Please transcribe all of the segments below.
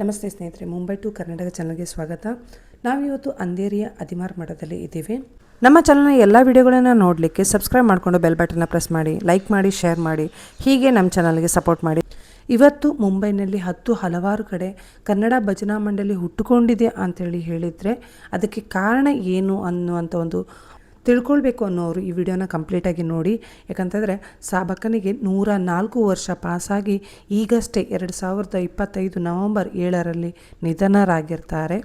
ನಮಸ್ತೆ ಸ್ನೇಹಿತರೆ, ಮುಂಬೈ ಟು ಕರ್ನಾಟಕ ಚಾನಲ್ಗೆ ಸ್ವಾಗತ. ನಾವಿವತ್ತು ಅಂಧೇರಿಯ ಅದಿಮಾರ್ ಮಠದಲ್ಲಿ ಇದ್ದೀವಿ. ನಮ್ಮ ಚಾನಲ್ನ ಎಲ್ಲ ವಿಡಿಯೋಗಳನ್ನು ನೋಡಲಿಕ್ಕೆ ಸಬ್ಸ್ಕ್ರೈಬ್ ಮಾಡಿಕೊಂಡು ಬೆಲ್ ಬಟನ್ನ ಪ್ರೆಸ್ ಮಾಡಿ, ಲೈಕ್ ಮಾಡಿ, ಶೇರ್ ಮಾಡಿ, ಹೀಗೆ ನಮ್ಮ ಚಾನಲ್ಗೆ ಸಪೋರ್ಟ್ ಮಾಡಿ. ಇವತ್ತು ಮುಂಬೈನಲ್ಲಿ ಹತ್ತು ಹಲವಾರು ಕಡೆ ಕನ್ನಡ ಭಜನಾ ಮಂಡಳಿ ಹುಟ್ಟುಕೊಂಡಿದೆ ಅಂತೇಳಿ ಹೇಳಿದರೆ ಅದಕ್ಕೆ ಕಾರಣ ಏನು ಅನ್ನುವಂಥ ಒಂದು ತಿಳ್ಕೊಳ್ಬೇಕು ಅನ್ನೋರು ಈ ವಿಡಿಯೋನ ಕಂಪ್ಲೀಟಾಗಿ ನೋಡಿ. ಯಾಕಂತಂದರೆ ಸಾಬಕ್ಕನಿಗೆ ನೂರ ನಾಲ್ಕು ವರ್ಷ ಪಾಸಾಗಿ ಈಗಷ್ಟೇ ಎರಡು ಸಾವಿರದ ಇಪ್ಪತ್ತೈದು ನವಂಬರ್ ಏಳರಲ್ಲಿ ನಿಧನರಾಗಿರ್ತಾರೆ.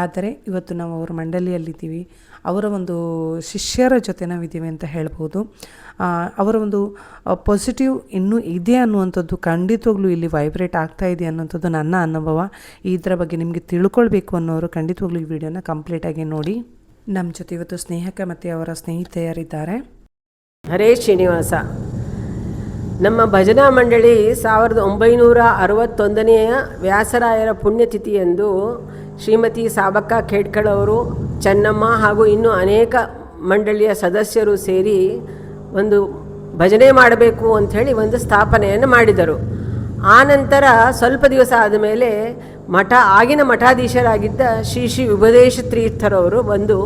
ಆದರೆ ಇವತ್ತು ನಾವು ಅವರ ಮಂಡಳಿಯಲ್ಲಿದ್ದೀವಿ. ಅವರ ಒಂದು ಶಿಷ್ಯರ ಜೊತೆ ನಾವಿದ್ದೀವಿ ಅಂತ ಹೇಳ್ಬೋದು. ಅವರ ಒಂದು ಪಾಸಿಟಿವ್ ಇನ್ನೂ ಇದೆ ಅನ್ನುವಂಥದ್ದು ಖಂಡಿತವಾಗ್ಲೂ ಇಲ್ಲಿ ವೈಬ್ರೇಟ್ ಆಗ್ತಾ ಇದೆ ಅನ್ನೋಂಥದ್ದು ನನ್ನ ಅನುಭವ. ಇದರ ಬಗ್ಗೆ ನಿಮಗೆ ತಿಳ್ಕೊಳ್ಬೇಕು ಅನ್ನೋರು ಖಂಡಿತವಾಗ್ಲೂ ಈ ವಿಡಿಯೋನ ಕಂಪ್ಲೀಟಾಗಿ ನೋಡಿ. ನಮ್ಮ ಜೊತೆ ಇವತ್ತು ಸ್ನೇಹಕ ಮತ್ತು ಅವರ ಸ್ನೇಹಿತೆಯರಿದ್ದಾರೆ. ಹರೇ ಶ್ರೀನಿವಾಸ, ನಮ್ಮ ಭಜನಾ ಮಂಡಳಿ ಸಾವಿರದ ಒಂಬೈನೂರ ಅರವತ್ತೊಂದನೆಯ ವ್ಯಾಸರಾಯರ ಪುಣ್ಯತಿಥಿಯಂದು ಶ್ರೀಮತಿ ಸಾಬಕ್ಕ ಖೇಡ್ಕಳ್ ಅವರು, ಚೆನ್ನಮ್ಮ ಹಾಗೂ ಇನ್ನೂ ಅನೇಕ ಮಂಡಳಿಯ ಸದಸ್ಯರು ಸೇರಿ ಒಂದು ಭಜನೆ ಮಾಡಬೇಕು ಅಂಥೇಳಿ ಒಂದು ಸ್ಥಾಪನೆಯನ್ನು ಮಾಡಿದರು. ಆನಂತರ ನಂತರ ಸ್ವಲ್ಪ ದಿವಸ ಆದಮೇಲೆ ಮಠ, ಆಗಿನ ಮಠಾಧೀಶರಾಗಿದ್ದ ಶ್ರೀ ಶ್ರೀ ಉಪದೇಶ ತೀರ್ಥರವರು ಬಂದು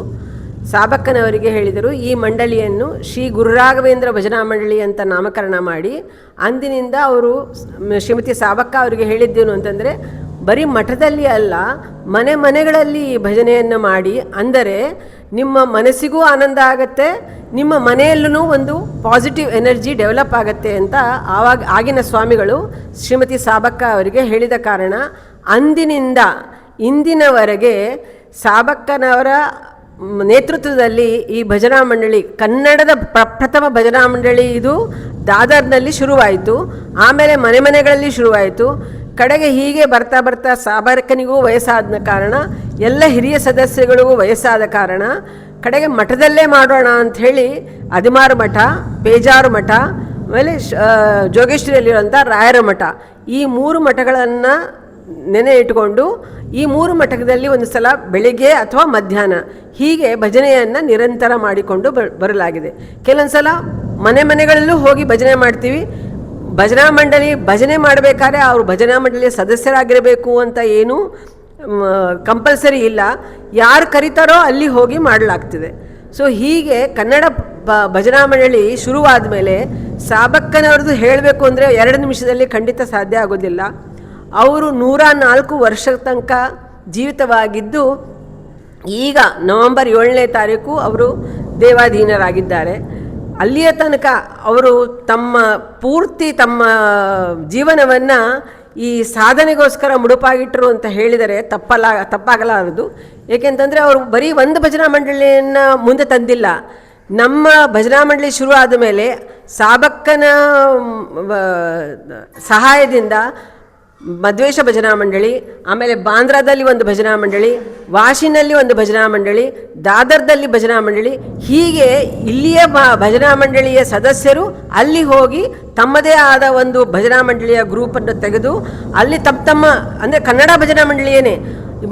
ಸಾಬಕ್ಕನವರಿಗೆ ಹೇಳಿದರು, ಈ ಮಂಡಳಿಯನ್ನು ಶ್ರೀ ಗುರುರಾಘವೇಂದ್ರ ಭಜನಾ ಮಂಡಳಿ ಅಂತ ನಾಮಕರಣ ಮಾಡಿ, ಅಂದಿನಿಂದ ಅವರು ಶ್ರೀಮತಿ ಸಾಬಕ್ಕ ಅವರಿಗೆ ಹೇಳಿದ್ದೇನು ಅಂತಂದರೆ, ಬರೀ ಮಠದಲ್ಲಿ ಅಲ್ಲ, ಮನೆ ಮನೆಗಳಲ್ಲಿ ಈ ಭಜನೆಯನ್ನು ಮಾಡಿ, ಅಂದರೆ ನಿಮ್ಮ ಮನಸ್ಸಿಗೂ ಆನಂದ ಆಗತ್ತೆ, ನಿಮ್ಮ ಮನೆಯಲ್ಲೂ ಒಂದು ಪಾಸಿಟಿವ್ ಎನರ್ಜಿ ಡೆವಲಪ್ ಆಗತ್ತೆ ಅಂತ ಆವಾಗ, ಆಗಿನ ಸ್ವಾಮಿಗಳು ಶ್ರೀಮತಿ ಸಾಬಕ್ಕ ಅವರಿಗೆ ಹೇಳಿದ ಕಾರಣ ಅಂದಿನಿಂದ ಇಂದಿನವರೆಗೆ ಸಾಬಕ್ಕನವರ ನೇತೃತ್ವದಲ್ಲಿ ಈ ಭಜನಾ ಮಂಡಳಿ, ಕನ್ನಡದ ಪ್ರ- ಪ್ರಥಮ ಭಜನಾ ಮಂಡಳಿ ಇದು ದಾದರ್ನಲ್ಲಿ ಶುರುವಾಯಿತು, ಆಮೇಲೆ ಮನೆ ಮನೆಗಳಲ್ಲಿ ಶುರುವಾಯಿತು. ಕಡೆಗೆ ಹೀಗೆ ಬರ್ತಾ ಬರ್ತಾ ಸಾಬರ್ಕನಿಗೂ ವಯಸ್ಸಾದ ಕಾರಣ, ಎಲ್ಲ ಹಿರಿಯ ಸದಸ್ಯಗಳಿಗೂ ವಯಸ್ಸಾದ ಕಾರಣ, ಕಡೆಗೆ ಮಠದಲ್ಲೇ ಮಾಡೋಣ ಅಂಥೇಳಿ ಅದಿಮಾರು ಮಠ, ಪೇಜಾರು ಮಠ, ಆಮೇಲೆ ಜೋಗೇಶ್ವರಿಯಲ್ಲಿರುವಂಥ ರಾಯರ ಮಠ. ಈ ಮೂರು ಮಠಗಳನ್ನು ನೆನೆ ಇಟ್ಟುಕೊಂಡು ಈ ಮೂರು ಮಠದಲ್ಲಿ ಒಂದು ಸಲ ಬೆಳಿಗ್ಗೆ ಅಥವಾ ಮಧ್ಯಾಹ್ನ ಹೀಗೆ ಭಜನೆಯನ್ನು ನಿರಂತರ ಮಾಡಿಕೊಂಡು ಬರಲಾಗಿದೆ. ಕೆಲವೊಂದು ಸಲ ಮನೆ ಮನೆಗಳಲ್ಲೂ ಹೋಗಿ ಭಜನೆ ಮಾಡ್ತೀವಿ. ಭಜನಾ ಮಂಡಳಿ ಭಜನೆ ಮಾಡಬೇಕಾದ್ರೆ ಅವರು ಭಜನಾ ಮಂಡಳಿಯ ಸದಸ್ಯರಾಗಿರಬೇಕು ಅಂತ ಏನೂ ಕಂಪಲ್ಸರಿ ಇಲ್ಲ. ಯಾರು ಕರೀತಾರೋ ಅಲ್ಲಿ ಹೋಗಿ ಮಾಡಲಾಗ್ತಿದೆ. ಸೊ ಹೀಗೆ ಕನ್ನಡ ಬ- ಭಜನಾ ಮಂಡಳಿ ಶುರುವಾದ ಮೇಲೆ ಸಾಬಕ್ಕನವ್ರದ್ದು ಹೇಳಬೇಕು ಅಂದರೆ ಎರಡು ನಿಮಿಷದಲ್ಲಿ ಖಂಡಿತ ಸಾಧ್ಯ ಆಗೋದಿಲ್ಲ. ಅವರು ನೂರ ನಾಲ್ಕು ವರ್ಷದ ತನಕ ಜೀವಿತವಾಗಿದ್ದು, ಈಗ ನವೆಂಬರ್ ಏಳನೇ ತಾರೀಕು ಅವರು ದೇವಾಧೀನರಾಗಿದ್ದಾರೆ. ಅಲ್ಲಿಯ ತನಕ ಅವರು ತಮ್ಮ ಪೂರ್ತಿ ತಮ್ಮ ಜೀವನವನ್ನು ಈ ಸಾಧನೆಗೋಸ್ಕರ ಮುಡುಪಾಗಿಟ್ಟರು ಅಂತ ಹೇಳಿದರೆ ತಪ್ಪಲ್ಲ ತಪ್ಪಾಗಲಾರದು. ಏಕೆಂತಂದರೆ ಅವರು ಬರೀ ಒಂದು ಭಜನಾ ಮಂಡಳಿಯನ್ನು ಮುಂದೆ ತಂದಿಲ್ಲ. ನಮ್ಮ ಭಜನಾ ಮಂಡಳಿ ಶುರು ಆದ ಮೇಲೆ ಸಾಬಕ್ಕನ ಸಹಾಯದಿಂದ ಮದ್ವೇಷ ಭಜನಾ ಮಂಡಳಿ, ಆಮೇಲೆ ಬಾಂದ್ರಾದಲ್ಲಿ ಒಂದು ಭಜನಾ ಮಂಡಳಿ ವಾಶಿನಲ್ಲಿ ಒಂದು ಭಜನಾ ಮಂಡಳಿ, ದಾದರ್ದಲ್ಲಿ ಭಜನಾ ಮಂಡಳಿ. ಹೀಗೆ ಇಲ್ಲಿಯ ಭಜನಾ ಮಂಡಳಿಯ ಸದಸ್ಯರು ಅಲ್ಲಿ ಹೋಗಿ ತಮ್ಮದೇ ಆದ ಒಂದು ಭಜನಾ ಮಂಡಳಿಯ ಗ್ರೂಪನ್ನು ತೆಗೆದು ಅಲ್ಲಿ ತಮ್ಮ ತಮ್ಮ, ಅಂದರೆ ಕನ್ನಡ ಭಜನಾ ಮಂಡಳಿಯೇನೆ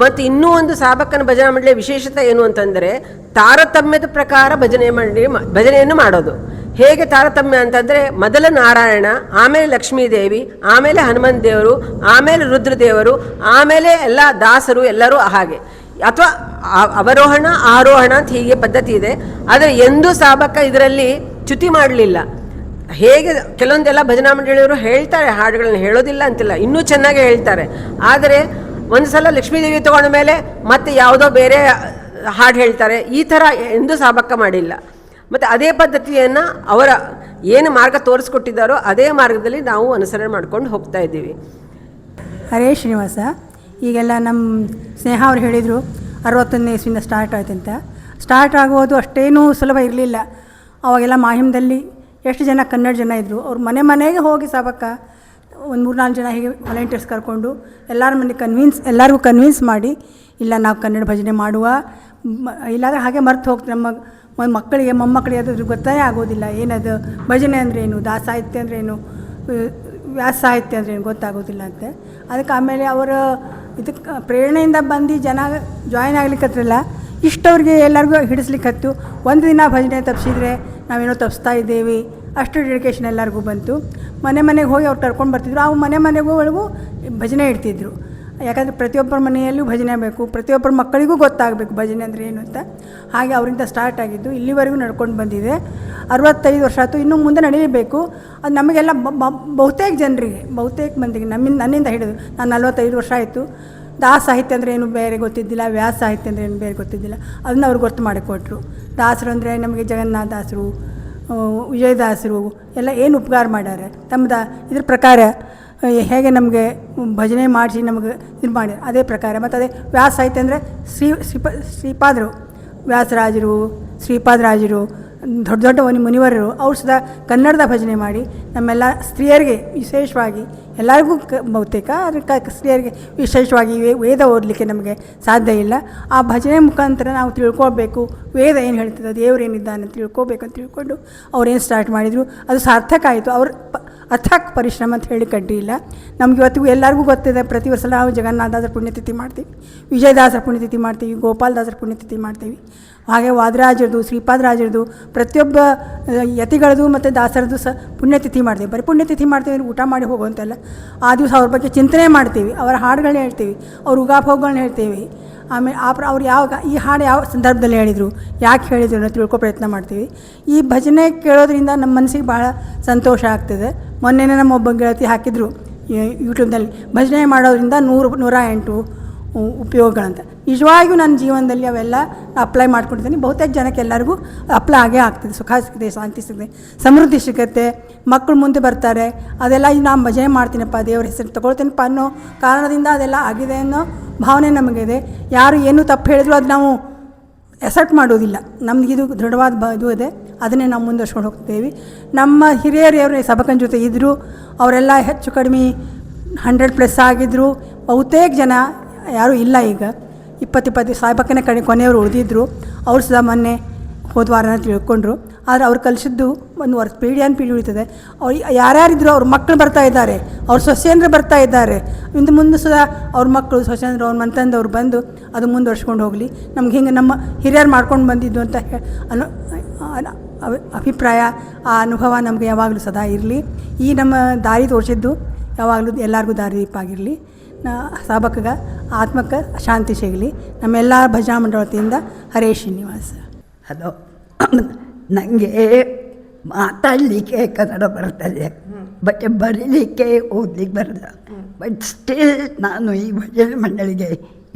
ಮತ್ತು ಇನ್ನೂ ಒಂದು ಸಾಬಕ್ಕನ ಭಜನಾ ಮಂಡಳಿಯ ವಿಶೇಷತೆ ಏನು ಅಂತಂದರೆ ತಾರತಮ್ಯದ ಪ್ರಕಾರ ಭಜನೆ ಮಂಡಳಿ ಭಜನೆಯನ್ನು ಮಾಡೋದು. ಹೇಗೆ ತಾರತಮ್ಯ ಅಂತಂದರೆ ಮೊದಲ ನಾರಾಯಣ, ಆಮೇಲೆ ಲಕ್ಷ್ಮೀದೇವಿ, ಆಮೇಲೆ ಹನುಮಂತ ದೇವರು, ಆಮೇಲೆ ರುದ್ರದೇವರು, ಆಮೇಲೆ ಎಲ್ಲ ದಾಸರು ಎಲ್ಲರೂ ಹಾಗೆ. ಅಥವಾ ಅವರೋಹಣ, ಆರೋಹಣ ಅಂತ ಹೀಗೆ ಪದ್ಧತಿ ಇದೆ. ಆದರೆ ಎಂದೂ ಸಾಬಕ್ಕ ಇದರಲ್ಲಿ ಚ್ಯುತಿ ಮಾಡಲಿಲ್ಲ. ಹೇಗೆ ಕೆಲವೊಂದೆಲ್ಲ ಭಜನಾ ಮಂಡಳಿಯವರು ಹೇಳ್ತಾರೆ, ಹಾಡುಗಳನ್ನು ಹೇಳೋದಿಲ್ಲ ಅಂತಿಲ್ಲ. ಇನ್ನೂ ಚೆನ್ನಾಗಿ ಹೇಳ್ತಾರೆ. ಆದರೆ ಒಂದು ಸಲ ಲಕ್ಷ್ಮೀದೇವಿ ತಗೊಂಡ ಮೇಲೆ ಮತ್ತೆ ಯಾವುದೋ ಬೇರೆ ಹಾಡು ಹೇಳ್ತಾರೆ. ಈ ಥರ ಎಂದೂ ಸಾಬಕ್ಕ ಮಾಡಿಲ್ಲ. ಮತ್ತು ಅದೇ ಪದ್ಧತಿಯನ್ನು ಅವರ ಏನು ಮಾರ್ಗ ತೋರಿಸ್ಕೊಟ್ಟಿದ್ದಾರೋ ಅದೇ ಮಾರ್ಗದಲ್ಲಿ ನಾವು ಅನುಸರಣೆ ಮಾಡ್ಕೊಂಡು ಹೋಗ್ತಾ ಇದ್ದೀವಿ. ಹರೇ ಶ್ರೀನಿವಾಸ, ಈಗೆಲ್ಲ ನಮ್ಮ ಸ್ನೇಹ ಅವ್ರು ಹೇಳಿದರು ಅರವತ್ತೊಂದನೇ ಇಸ್ವಿಯಿಂದ ಸ್ಟಾರ್ಟ್ ಆಯ್ತು ಅಂತ. ಸ್ಟಾರ್ಟ್ ಆಗೋದು ಅಷ್ಟೇನೂ ಸುಲಭ ಇರಲಿಲ್ಲ. ಅವಾಗೆಲ್ಲ ಮಾಹಿಮದಲ್ಲಿ ಎಷ್ಟು ಜನ ಕನ್ನಡ ಜನ ಇದ್ದರು ಅವ್ರು ಮನೆ ಮನೆಗೆ ಹೋಗಿ ಸಾಬಕ್ಕ ಒಂದು ಮೂರು ನಾಲ್ಕು ಜನ ಹೀಗೆ ವಾಲಂಟಿಯರ್ಸ್ ಕರ್ಕೊಂಡು ಎಲ್ಲರ ಮನೆ ಕನ್ವಿನ್ಸ್ ಎಲ್ಲರಿಗೂ ಕನ್ವಿನ್ಸ್ ಮಾಡಿ, ಇಲ್ಲ ನಾವು ಕನ್ನಡ ಭಜನೆ ಮಾಡುವ ಇಲ್ಲಾಂದರೆ ಹಾಗೆ ಮರ್ತು ಹೋಗ್ತಾರೆ. ನಮ್ಮ ಮಕ್ಕಳಿಗೆ, ಮೊಮ್ಮಕ್ಕಳಿಗೆ ಅದ್ರ ಗೊತ್ತೇ ಆಗೋದಿಲ್ಲ. ಏನದು? ಭಜನೆ ಅಂದ್ರೇನು ದಾಸಾಹಿತ್ಯ ಅಂದ್ರೇನು ಏನು? ವ್ಯಾಸ ಸಾಹಿತ್ಯ ಅಂದರೆ ಗೊತ್ತಾಗೋದಿಲ್ಲ ಅಂತೆ. ಅದಕ್ಕೆ ಆಮೇಲೆ ಅವರ ಇದಕ್ಕೆ ಪ್ರೇರಣೆಯಿಂದ ಬಂದು ಜನ ಜಾಯ್ನ್ ಆಗ್ಲಿಕ್ಕತ್ರಲ್ಲ ಇಷ್ಟವ್ರಿಗೆ ಎಲ್ಲರಿಗೂ ಹಿಡಿಸ್ಲಿಕ್ಕತ್ತು. ಒಂದು ದಿನ ಭಜನೆ ತಪ್ಪಿಸಿದ್ರೆ ನಾವೇನೋ ತಪ್ಪಿಸ್ತಾ ಇದ್ದೇವೆ. ಅಷ್ಟು ಡೆಡಿಕೇಶನ್ ಎಲ್ಲರಿಗೂ ಬಂತು. ಮನೆ ಮನೆಗೆ ಹೋಗಿ ಅವ್ರು ಕರ್ಕೊಂಡು ಬರ್ತಿದ್ರು. ಅವು ಮನೆ ಮನೆಗೂ ಒಳಗೂ ಭಜನೆ ಇಡ್ತಿದ್ರು. ಯಾಕಂದರೆ ಪ್ರತಿಯೊಬ್ಬರ ಮನೆಯಲ್ಲೂ ಭಜನೆ ಬೇಕು, ಪ್ರತಿಯೊಬ್ಬರ ಮಕ್ಕಳಿಗೂ ಗೊತ್ತಾಗಬೇಕು ಭಜನೆ ಅಂದರೆ ಏನು ಅಂತ. ಹಾಗೆ ಅವರಿಂದ ಸ್ಟಾರ್ಟ್ ಆಗಿದ್ದು ಇಲ್ಲಿವರೆಗೂ ನಡ್ಕೊಂಡು ಬಂದಿದೆ. ಅರವತ್ತೈದು ವರ್ಷ ಆಯಿತು, ಇನ್ನೂ ಮುಂದೆ ನಡೀಬೇಕು. ಅದು ನಮಗೆಲ್ಲ ಬಹುತೇಕ ಜನರಿಗೆ, ಬಹುತೇಕ ಮಂದಿಗೆ, ನಮ್ಮಿಂದ, ನನ್ನಿಂದ ಹಿಡಿದು ನಾನು ನಲ್ವತ್ತೈದು ವರ್ಷ ಆಯಿತು. ದಾಸ ಸಾಹಿತ್ಯ ಅಂದರೆ ಏನು ಬೇರೆ ಗೊತ್ತಿದ್ದಿಲ್ಲ, ವ್ಯಾಸ ಸಾಹಿತ್ಯ ಅಂದರೆ ಏನು ಬೇರೆ ಗೊತ್ತಿದ್ದಿಲ್ಲ. ಅದನ್ನ ಅವ್ರು ಗೊತ್ತು ಮಾಡಿಕೊಟ್ರು. ದಾಸರು ಅಂದರೆ ನಮಗೆ ಜಗನ್ನಾಥ ದಾಸರು ವಿಜಯದಾಸರು, ಎಲ್ಲ ಏನು ಉಪಕಾರ ಮಾಡ್ಯಾರೆ. ತಮ್ಮದ ಇದ್ರ ಪ್ರಕಾರ ಹೇಗೆ ನಮಗೆ ಭಜನೆ ಮಾಡಿಸಿ ನಮಗೆ ಇದು ಮಾಡಿ ಅದೇ ಪ್ರಕಾರ. ಮತ್ತು ಅದೇ ವ್ಯಾಸ ಸಾಹಿತ್ಯ ಅಂದರೆ ಶ್ರೀ, ಶ್ರೀಪ, ಶ್ರೀಪಾದರು, ವ್ಯಾಸರಾಜರು, ಶ್ರೀಪಾದರಾಜರು, ದೊಡ್ಡ ದೊಡ್ಡ ಮುನಿ ಮುನಿವರರು, ಅವ್ರು ಸದಾ ಕನ್ನಡದ ಭಜನೆ ಮಾಡಿ ನಮ್ಮೆಲ್ಲ ಸ್ತ್ರೀಯರಿಗೆ ವಿಶೇಷವಾಗಿ ಎಲ್ಲರಿಗೂ ಕ, ಬಹುತೇಕ, ಆದರೆ ಕ, ಸ್ತ್ರೀಯರಿಗೆ ವಿಶೇಷವಾಗಿ ವೇದ ಓದಲಿಕ್ಕೆ ನಮಗೆ ಸಾಧ್ಯ ಇಲ್ಲ. ಆ ಭಜನೆ ಮುಖಾಂತರ ನಾವು ತಿಳ್ಕೊಳ್ಬೇಕು. ವೇದ ಏನು ಹೇಳ್ತದೆ, ದೇವ್ರು ಏನಿದ್ದಾನೆ ತಿಳ್ಕೊಬೇಕು ಅಂತ ತಿಳ್ಕೊಂಡು ಅವ್ರೇನು ಸ್ಟಾರ್ಟ್ ಮಾಡಿದರು? ಅದು ಸಾರ್ಥಕ ಆಯಿತು. ಅವ್ರ ಅಥಕ್ ಪರಿಶ್ರಮ ಅಂತ ಹೇಳಿ ಕಡ್ಡಿ ಇಲ್ಲ. ನಮ್ಗೆ ಇವತ್ತಿಗೂ ಎಲ್ಲರಿಗೂ ಗೊತ್ತಿದೆ, ಪ್ರತಿ ವರ್ಷ ನಾವು ಜಗನ್ನಾಥದಾಸರ ಪುಣ್ಯತಿಥಿ ಮಾಡ್ತೀವಿ. ವಿಜಯದಾಸರ ಪುಣ್ಯತಿಥಿ ಮಾಡ್ತೀವಿ, ಗೋಪಾಲದಾಸರ ಪುಣ್ಯತಿಥಿ ಮಾಡ್ತೀವಿ. ಹಾಗೆ ವಾದರಾಜರದು, ಶ್ರೀಪಾದರಾಜರದು, ಪ್ರತಿಯೊಬ್ಬ ಯತಿಗಳದು ಮತ್ತು ದಾಸರದು ಸಹ ಪುಣ್ಯತಿಥಿ ಮಾಡ್ತೀವಿ. ಬರೀ ಪುಣ್ಯತಿಥಿ ಮಾಡ್ತೀವಿ ಊಟ ಮಾಡಿ ಹೋಗುವಂತೆಲ್ಲ. ಆ ದಿವಸ ಅವ್ರ ಬಗ್ಗೆ ಚಿಂತನೆ ಮಾಡ್ತೀವಿ, ಅವರ ಹಾಡುಗಳನ್ನ ಹೇಳ್ತೀವಿ, ಅವ್ರ ಉಗಾಭೋಗಗಳನ್ನ ಹೇಳ್ತೀವಿ. ಆಮೇಲೆ ಆ ಅವ್ರು ಯಾವಾಗ ಈ ಹಾಡು ಯಾವ ಸಂದರ್ಭದಲ್ಲಿ ಹೇಳಿದರು, ಯಾಕೆ ಹೇಳಿದರು ಅನ್ನೋ ತಿಳ್ಕೊ ಪ್ರಯತ್ನ ಮಾಡ್ತೀವಿ. ಈ ಭಜನೆ ಕೇಳೋದ್ರಿಂದ ನಮ್ಮ ಮನಸ್ಸಿಗೆ ಭಾಳ ಸಂತೋಷ ಆಗ್ತದೆ. ಮೊನ್ನೆನೇ ನಮ್ಮ ಒಬ್ಬ ಗೆಳತಿ ಹಾಕಿದರು ಯೂಟ್ಯೂಬ್ನಲ್ಲಿ ಭಜನೆ ಮಾಡೋದ್ರಿಂದ ನೂರು, ನೂರ ಎಂಟು ಉಪಯೋಗಗಳಂತ. ನಿಜವಾಗಿಯೂ ನನ್ನ ಜೀವನದಲ್ಲಿ ಅವೆಲ್ಲ ಅಪ್ಲೈ ಮಾಡ್ಕೊಂಡಿದ್ದೀನಿ. ಬಹುತೇಕ ಜನಕ್ಕೆ ಎಲ್ಲರಿಗೂ ಅಪ್ಲೈ ಆಗೇ ಆಗ್ತದೆ. ಸುಖ ಸಿಗುತ್ತೆ ಶಾಂತಿ ಸಿಗುತ್ತೆ ಸಮೃದ್ಧಿ ಸಿಗುತ್ತೆ. ಮಕ್ಕಳು ಮುಂದೆ ಬರ್ತಾರೆ. ಅದೆಲ್ಲ ನಾನು ಭಜನೆ ಮಾಡ್ತೀನಪ್ಪ, ದೇವ್ರ ಹೆಸರು ತಗೊಳ್ತೀನಪ್ಪ ಅನ್ನೋ ಕಾರಣದಿಂದ ಅದೆಲ್ಲ ಆಗಿದೆ ಅನ್ನೋ ಭಾವನೆ ನಮಗಿದೆ. ಯಾರು ಏನು ತಪ್ಪು ಹೇಳಿದ್ರು ಅದು ನಾವು ಎಸೆಪ್ಟ್ ಮಾಡೋದಿಲ್ಲ. ಇದು ದೃಢವಾದ ಬ ಇದು ಇದೆ. ಅದನ್ನೇ ನಾವು ಮುಂದುವರ್ಸ್ಕೊಂಡು ಹೋಗ್ತೇವೆ. ನಮ್ಮ ಹಿರಿಯರು ಯಾರು ಸಬಕನ ಜೊತೆ ಇದ್ದರು ಅವರೆಲ್ಲ ಹೆಚ್ಚು ಕಡಿಮೆ ಹಂಡ್ರೆಡ್ ಪ್ಲಸ್ ಆಗಿದ್ದರು ಬಹುತೇಕ ಜನ ಯಾರೂ ಇಲ್ಲ ಈಗ. ಇಪ್ಪತ್ತಿಪ್ಪತ್ತು ಸಾಯ್ಬಕ್ಕನ ಕಡೆ ಕೊನೆಯವರು ಉಳಿದಿದ್ದರು ಅವ್ರು ಸಹ ಮೊನ್ನೆ ಹೋದ ವಾರನ ತಿಳ್ಕೊಂಡ್ರು. ಆದರೆ ಅವ್ರು ಕಲಿಸಿದ್ದು ಒಂದು ವರ್ಷ ಪೀಳಿ ಅಂತ ಪೀಳಿ ಉಳಿತದೆ. ಅವ್ರು ಯಾರ್ಯಾರಿದ್ರು ಅವ್ರ ಮಕ್ಕಳು ಬರ್ತಾ ಇದ್ದಾರೆ. ಅವ್ರ ಸೊಸೆಯಂದ್ರೆ ಬರ್ತಾ ಇದ್ದಾರೆ. ಇಂದು ಮುಂದೆ ಸಹ ಅವ್ರ ಮಕ್ಕಳು ಸೊಸೆಯಂದ್ರೆ ಅವ್ರ ಮಂತಂದವ್ರು ಬಂದು ಅದು ಮುಂದುವರ್ಸ್ಕೊಂಡು ಹೋಗಲಿ. ನಮ್ಗೆ ಹಿಂಗೆ ನಮ್ಮ ಹಿರಿಯರು ಮಾಡ್ಕೊಂಡು ಬಂದಿದ್ದು ಅಂತ ಅನು ಅಭಿಪ್ರಾಯ, ಆ ಅನುಭವ ನಮಗೆ ಯಾವಾಗಲೂ ಸದಾ ಇರಲಿ. ಈ ನಮ್ಮ ದಾರಿ ತೋರಿಸಿದ್ದು ಯಾವಾಗಲೂ ಎಲ್ಲರಿಗೂ ದಾರಿ ದೀಪ ಆಗಿರಲಿ. ನಾ ಸಾಬಕಗ ಆತ್ಮಕ್ಕೆ ಶಾಂತಿ ಸಿಗಲಿ. ನಮ್ಮೆಲ್ಲ ಭಜನಾ ಮಂಡಳತಿಯಿಂದ ಹರೇ ಶ್ರೀನಿವಾಸ. ಹಲೋ ನನಗೆ ಮಾತಾಡಲಿಕ್ಕೆ ಕನ್ನಡ ಬರ್ತದೆ ಬಟ್ ಬರೀಲಿಕ್ಕೆ ಓದ್ಲಿಕ್ಕೆ ಬರಲ್ಲ. ಬಟ್ ಸ್ಟಿಲ್ ನಾನು ಈ ಭಜನ ಮಂಡಳಿಗೆ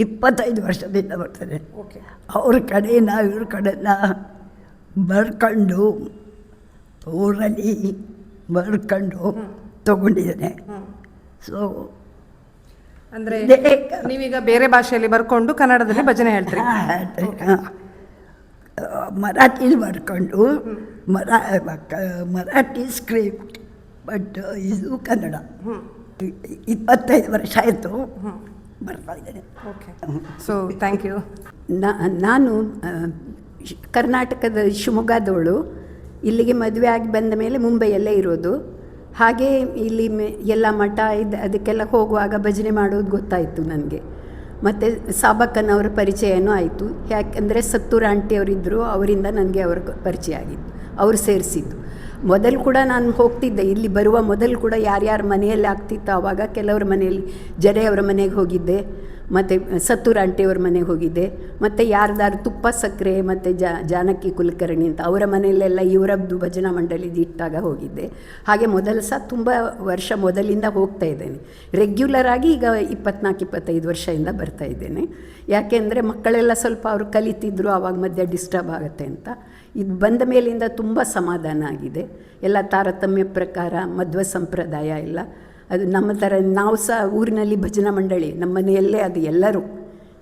ಇಪ್ಪತ್ತೈದು ವರ್ಷದಿಂದ ಬರ್ತದೆ ಅವ್ರ ಕಡೆನ ಇವ್ರ ಕಡೆನ ಬರ್ಕೊಂಡು ಊರಲ್ಲಿ ಬರ್ಕೊಂಡು ತಗೊಂಡಿದ್ದೇನೆ. ಸೊ ಅಂದರೆ ನೀವೀಗ ಬೇರೆ ಭಾಷೆಯಲ್ಲಿ ಬರ್ಕೊಂಡು ಕನ್ನಡದಲ್ಲಿ ಭಜನೆ ಹೇಳ್ತೀರಿ. ಮರಾಠಿಲಿ ಬರ್ಕೊಂಡು ಮರಾ ಮರಾಠಿ ಸ್ಕ್ರಿಪ್ಟ್ ಬಟ್ ಇದು ಕನ್ನಡ. ಇಪ್ಪತ್ತೈದು ವರ್ಷ ಆಯಿತು ಬರ್ತಾ ಇದ್ದೇನೆ. ಓಕೆ ಸೊ ಥ್ಯಾಂಕ್ ಯು ನಾನು ಕರ್ನಾಟಕದ ಶಿವಮೊಗ್ಗದವಳು. ಇಲ್ಲಿಗೆ ಮದುವೆ ಆಗಿ ಬಂದ ಮೇಲೆ ಮುಂಬೈಯಲ್ಲೇ ಇರೋದು. ಹಾಗೆ ಇಲ್ಲಿ ಎಲ್ಲ ಮಠ ಇದು, ಅದಕ್ಕೆಲ್ಲ ಹೋಗುವಾಗ ಭಜನೆ ಮಾಡೋದು ಗೊತ್ತಾಯಿತು ನನಗೆ. ಮತ್ತು ಸಾಬಕ್ಕನವರ ಪರಿಚಯನೂ ಆಯಿತು. ಯಾಕೆಂದರೆ ಸತ್ತೂರು ಆಂಟಿಯವರಿದ್ದರು ಅವರಿಂದ ನನಗೆ ಅವರ ಪರಿಚಯ ಆಗಿತ್ತು. ಅವರು ಸೇರಿಸಿದ್ದು. ಮೊದಲು ಕೂಡ ನಾನು ಹೋಗ್ತಿದ್ದೆ. ಇಲ್ಲಿ ಬರುವ ಮೊದಲು ಕೂಡ ಯಾರ್ಯಾರ ಮನೆಯಲ್ಲಿ ಆಗ್ತಿತ್ತು ಆವಾಗ ಕೆಲವ್ರ ಮನೆಯಲ್ಲಿ ಜರೆಯವರ ಮನೆಗೆ ಹೋಗಿದ್ದೆ. ಮತ್ತು ಸತ್ತೂರು ಆಂಟಿಯವ್ರ ಮನೆಗೆ ಹೋಗಿದ್ದೆ. ಮತ್ತು ಯಾರ್ದಾರು ತುಪ್ಪ ಸಕ್ಕರೆ ಮತ್ತು ಜಾನಕಿ ಕುಲಕರ್ಣಿ ಅಂತ ಅವರ ಮನೆಯಲ್ಲೆಲ್ಲ ಇವರದ್ದು ಭಜನಾ ಮಂಡಳಿದು ಇಟ್ಟಾಗ ಹೋಗಿದ್ದೆ. ಹಾಗೆ ಮೊದಲು ಸಹ ತುಂಬ ವರ್ಷ ಮೊದಲಿಂದ ಹೋಗ್ತಾ ಇದ್ದೇನೆ. ರೆಗ್ಯುಲರ್ ಆಗಿ ಈಗ ಇಪ್ಪತ್ನಾಲ್ಕು, ಇಪ್ಪತ್ತೈದು ವರ್ಷದಿಂದ ಬರ್ತಾ ಇದ್ದೇನೆ. ಯಾಕೆಂದರೆ ಮಕ್ಕಳೆಲ್ಲ ಸ್ವಲ್ಪ ಅವರು ಕಲಿತಿದ್ರು ಆವಾಗ ಮಧ್ಯೆ ಡಿಸ್ಟರ್ಬ್ ಆಗುತ್ತೆ ಅಂತ. ಇದು ಬಂದ ಮೇಲಿಂದ ತುಂಬ ಸಮಾಧಾನ ಆಗಿದೆ. ಎಲ್ಲ ತಾರತಮ್ಯ ಪ್ರಕಾರ, ಮಧ್ವ ಸಂಪ್ರದಾಯ ಎಲ್ಲ ಅದು ನಮ್ಮ ಥರ ನಾವು ಸಹ ಊರಿನಲ್ಲಿ ಭಜನಾ ಮಂಡಳಿ, ನಮ್ಮ ಮನೆಯಲ್ಲೇ ಅದು ಎಲ್ಲರೂ,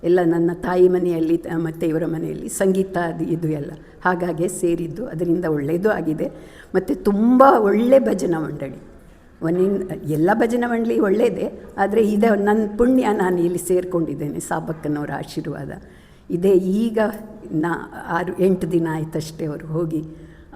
ಎಲ್ಲ ನನ್ನ ತಾಯಿ ಮನೆಯಲ್ಲಿ ಮತ್ತು ಇವರ ಮನೆಯಲ್ಲಿ ಸಂಗೀತ ಅದು ಇದು ಎಲ್ಲ ಹಾಗಾಗಿ ಸೇರಿದ್ದು, ಅದರಿಂದ ಒಳ್ಳೆಯದು ಆಗಿದೆ. ಮತ್ತು ತುಂಬ ಒಳ್ಳೆ ಭಜನಾ ಮಂಡಳಿ. ಒನಿನ್ ಎಲ್ಲ ಭಜನಾ ಮಂಡಳಿ ಒಳ್ಳೆಯದೇ, ಆದರೆ ಇದೆ ನನ್ನ ಪುಣ್ಯ ನಾನು ಇಲ್ಲಿ ಸೇರಿಕೊಂಡಿದ್ದೇನೆ, ಸಾಬಕ್ಕನವರ ಆಶೀರ್ವಾದ. ಇದೇ ಈಗ ನಾ ಆರು, ಎಂಟು ದಿನ ಆಯ್ತಷ್ಟೇ ಅವರು ಹೋಗಿ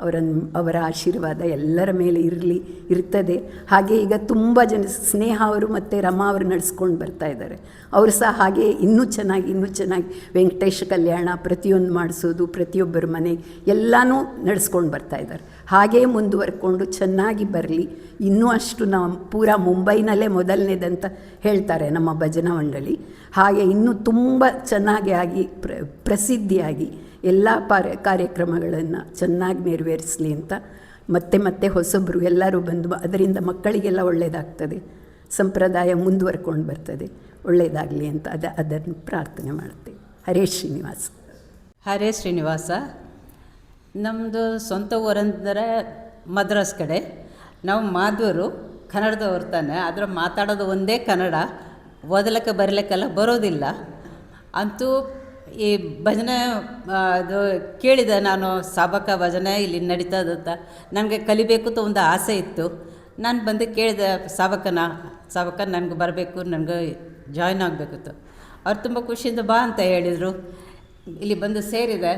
ಅವರನ್ನು ಅವರ ಆಶೀರ್ವಾದ ಎಲ್ಲರ ಮೇಲೆ ಇರಲಿ, ಇರ್ತದೆ. ಹಾಗೆ ಈಗ ತುಂಬ ಜನ, ಸ್ನೇಹ ಅವರು ಮತ್ತು ರಮಾ ಅವರು ನಡೆಸ್ಕೊಂಡು ಬರ್ತಾ ಇದ್ದಾರೆ. ಅವರು ಸಹ ಹಾಗೆ ಇನ್ನೂ ಚೆನ್ನಾಗಿ ಇನ್ನೂ ಚೆನ್ನಾಗಿ ವೆಂಕಟೇಶ ಕಲ್ಯಾಣ ಪ್ರತಿಯೊಂದು ಮಾಡಿಸೋದು, ಪ್ರತಿಯೊಬ್ಬರ ಮನೆ ಎಲ್ಲನೂ ನಡೆಸ್ಕೊಂಡು ಬರ್ತಾ ಇದ್ದಾರೆ. ಹಾಗೇ ಮುಂದುವರ್ಕೊಂಡು ಚೆನ್ನಾಗಿ ಬರಲಿ. ಇನ್ನೂ ಅಷ್ಟು ನಾವು ಪೂರ ಮುಂಬೈನಲ್ಲೇ ಮೊದಲನೇದಂತ ಹೇಳ್ತಾರೆ ನಮ್ಮ ಭಜನಾ ಮಂಡಳಿ. ಹಾಗೆ ಇನ್ನೂ ತುಂಬ ಚೆನ್ನಾಗಿ ಆಗಿ ಪ್ರ, ಪ್ರಸಿದ್ಧಿಯಾಗಿ ಎಲ್ಲ ಪಾರ, ಕಾರ್ಯಕ್ರಮಗಳನ್ನು ಚೆನ್ನಾಗಿ ನೆರವೇರಿಸಲಿ ಅಂತ ಮತ್ತೆ ಮತ್ತೆ ಹೊಸಬ್ರು ಎಲ್ಲರೂ ಬಂದು ಅದರಿಂದ ಮಕ್ಕಳಿಗೆಲ್ಲ ಒಳ್ಳೆಯದಾಗ್ತದೆ ಸಂಪ್ರದಾಯ ಮುಂದುವರ್ಕೊಂಡು ಬರ್ತದೆ. ಒಳ್ಳೆಯದಾಗಲಿ ಅಂತ ಅದ ಅದನ್ನು ಪ್ರಾರ್ಥನೆ ಮಾಡ್ತೀವಿ. ಹರೇ ಶ್ರೀನಿವಾಸ. ಹರೇ ಶ್ರೀನಿವಾಸ. ನಮ್ಮದು ಸ್ವಂತ ಊರಂದರೆ ಮದ್ರಾಸ್ ಕಡೆ. ನಾವು ಮಾಧವರು, ಕನ್ನಡದವ್ರು ತಾನೆ. ಆದರೆ ಮಾತಾಡೋದು ಒಂದೇ ಕನ್ನಡ. ಓದಲಿಕ್ಕೆ ಬರಲಿಕ್ಕೆಲ್ಲ ಬರೋದಿಲ್ಲ. ಅಂತೂ ಈ ಭಜನೆ ಅದು ಕೇಳಿದೆ ನಾನು, ಸಾಬಕ ಭಜನೆ, ಇಲ್ಲಿ ನಡೀತದಂತ ನನಗೆ ಕಲಿಬೇಕು ಅಂತ ಒಂದು ಆಸೆ ಇತ್ತು. ನಾನು ಬಂದು ಕೇಳಿದೆ, ಸಾಬಕನ, ಸಾಬಕ ನನಗೆ ಬರಬೇಕು, ನನಗೆ ಜಾಯ್ನ್ ಆಗಬೇಕಿತ್ತು ಅವ್ರು ತುಂಬ ಖುಷಿಯಿಂದ ಬಾ ಅಂತ ಹೇಳಿದರು. ಇಲ್ಲಿ ಬಂದು ಸೇರಿದೆ.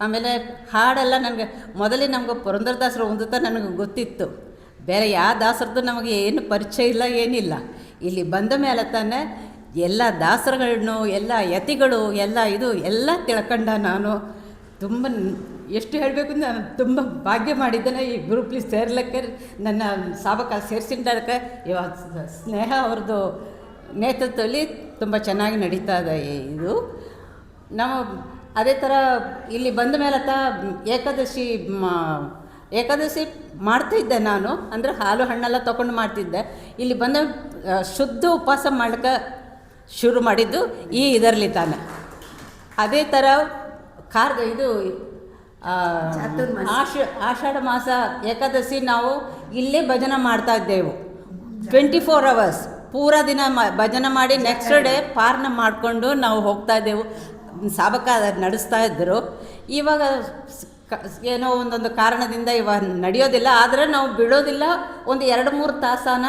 ಆಮೇಲೆ ಹಾಡೆಲ್ಲ ನನಗೆ, ಮೊದಲೇ ನಮಗೆ ಪುರಂದರದಾಸರು ಒಂದುತ್ತ ನನಗೆ ಗೊತ್ತಿತ್ತು. ಬೇರೆ ಯಾವ ದಾಸರದ್ದು ನಮಗೆ ಏನು ಪರಿಚಯ ಇಲ್ಲ, ಏನಿಲ್ಲ. ಇಲ್ಲಿ ಬಂದ ಮೇಲೆ ತಾನೇ ಎಲ್ಲ ದಾಸರಗಳನ್ನು ಎಲ್ಲ ಯತಿಗಳು, ಎಲ್ಲ ಇದು, ಎಲ್ಲ ತಿಳ್ಕೊಂಡ ನಾನು. ತುಂಬ ಎಷ್ಟು ಹೇಳಬೇಕು ನಾನು ತುಂಬ ಭಾಗ್ಯ ಮಾಡಿದ್ದೇನೆ. ಈ ಗ್ರೂಪ್ಲಿ ಸೇರ್ಲಿಕ್ಕೆ ನನ್ನ ಸಾಬಕ ಸೇರಿಸಿದ್ದಕ್ಕೆ ಸ್ನೇಹ ಅವ್ರದ್ದು ನೇತೃತ್ವದಲ್ಲಿ ತುಂಬ ಚೆನ್ನಾಗಿ ನಡೀತಾ ಇದೆ ಇದು. ನಾವು ಅದೇ ಥರ ಇಲ್ಲಿ ಬಂದ ಮೇಲೆ ತ ಏಕಾದಶಿ ಮ- ಏಕಾದಶಿ ಮಾಡ್ತಿದ್ದೆ ನಾನು. ಅಂದರೆ ಹಾಲು ಹಣ್ಣೆಲ್ಲ ತೊಗೊಂಡು ಮಾಡ್ತಿದ್ದೆ. ಇಲ್ಲಿ ಬಂದ ಶುದ್ಧ ಉಪವಾಸ ಮಾಡ್ಲಿಕ್ಕೆ ಶುರು ಮಾಡಿದ್ದು ಈ ಇದರಲ್ಲಿ ತಾನೆ. ಅದೇ ಥರ ಕಾರ್ಗ ಇದು ಆಷ ಆಷಾಢ ಮಾಸ ಏಕಾದಶಿ ನಾವು ಇಲ್ಲೇ ಭಜನೆ ಮಾಡ್ತಾ ಇದ್ದೆವು. ಟ್ವೆಂಟಿ ಫೋರ್ ಅವರ್ಸ್ ಪೂರ ದಿನ ಭಜನೆ ಮಾಡಿ ನೆಕ್ಸ್ಟ್ ಡೇ ಪಾರ್ನ ಮಾಡಿಕೊಂಡು ನಾವು ಹೋಗ್ತಾ ಇದ್ದೆವು. ಸಾಬಕ ನಡೆಸ್ತಾ ಇದ್ದರು. ಇವಾಗ ಏನೋ ಒಂದೊಂದು ಕಾರಣದಿಂದ ಇವಾಗ ನಡೆಯೋದಿಲ್ಲ. ಆದರೆ ನಾವು ಬಿಡೋದಿಲ್ಲ. ಒಂದು ಎರಡು ಮೂರು ತಾಸನ